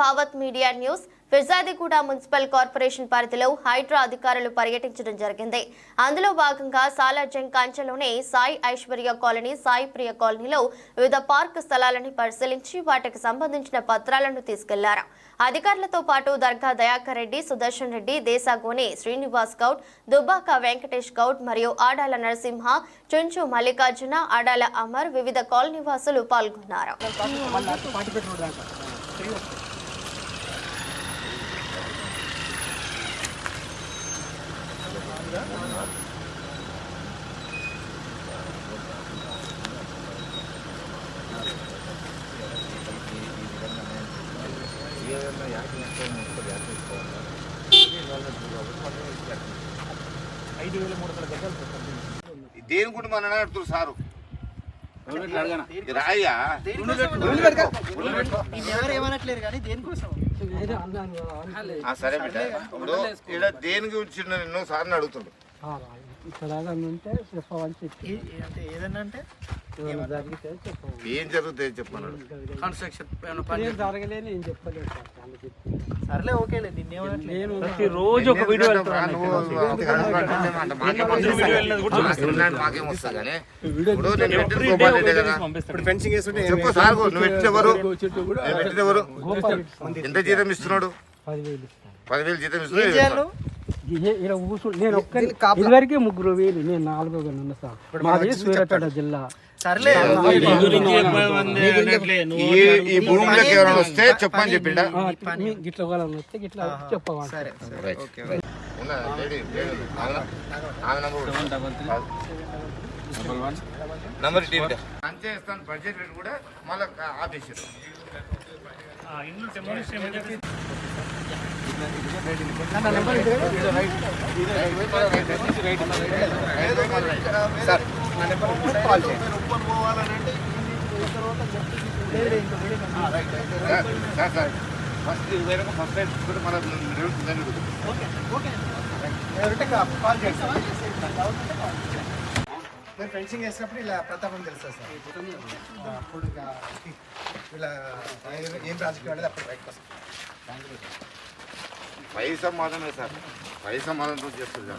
Bhavat media news. Peerzadiguda municipal corporation పరిధిలో హైడ్రా అధికారులు పర్యటించడం జరిగింది. అందులో భాగంగా సాలార్జంగ్ కంచెలోని సాయి ఐశ్వర్య కాలనీ సాయి ప్రియ కాలనీలో వివిధ పార్క్ స్థలాలను పరిశీలించి వాటికి సంబంధించిన పత్రాలను తీసుకెళ్ళారు. అధికారులతో పాటు దర్గా దయాకర్ రెడ్డి సుదర్శన్ రెడ్డి దేశాగోని శ్రీనివాస్ గౌడ్ దుబ్బాక వెంకటేష్ గౌడ్ మరియు ఆడాల నరసింహ చుంచు మల్లికార్జున ఆడాల అమర్ వివిధ కాలనీ వాసులు పాల్గొన్నారు దేని గురించి మన నడుతున్నారు సారు? ఏమనట్లేరు కానీ దేనికోసం సరే బిడ్డ. ఇప్పుడు ఇక్కడ దేని గురించి నిన్ను సార్ని అడుగుతుండు. ఇక్కడ అంటే ఏదన్నా అంటే ఏం జరుగుతుంది చెప్పన్నాడు కన్స్ట్రక్షన్ జరగలేని ఏం చెప్పలేదు సర్లే ఓకేలే నేను రోజు ఒక వీడియో మాకేం కానీ ఇప్పుడు నేను ఫెన్సింగ్ చెప్పు సార్ నువ్వు ఎంత జీతం ఇస్తున్నాడు? పదివేలు జీతం ఇస్తున్నాడు ఇలా నేను ఇదివరకే ముగ్గురు వేలు నేను నాలుగో ఉన్నా సార్. మాది సూర్యాపేట జిల్లా. సర్లే. ఈ భూమిలోకి ఎవరైనా వస్తే చెప్పని చెప్పిండా గిట్ల వస్తే గిట్ల చెప్పవాలి సరే నంబర్ కూడా. బడ్జెట్ మళ్ళీ ఆపేసారు. Sir sir sir. ఫస్ట్ ఇరవై ఫస్ట్ రైట్ మన మళ్ళీ రెవెన్యూ దాన్ని అడుగుతాం. నేను ఫెన్సింగ్ వేసినప్పుడు ఇలా ప్రతాపం తెలుసా సార్ అప్పుడు ఇలా ఏం రాజకీయం అనేది అప్పుడు బయటకు వస్తుంది పైసా మాత్రమే సార్ పైసా మాత్రం చేస్తుంది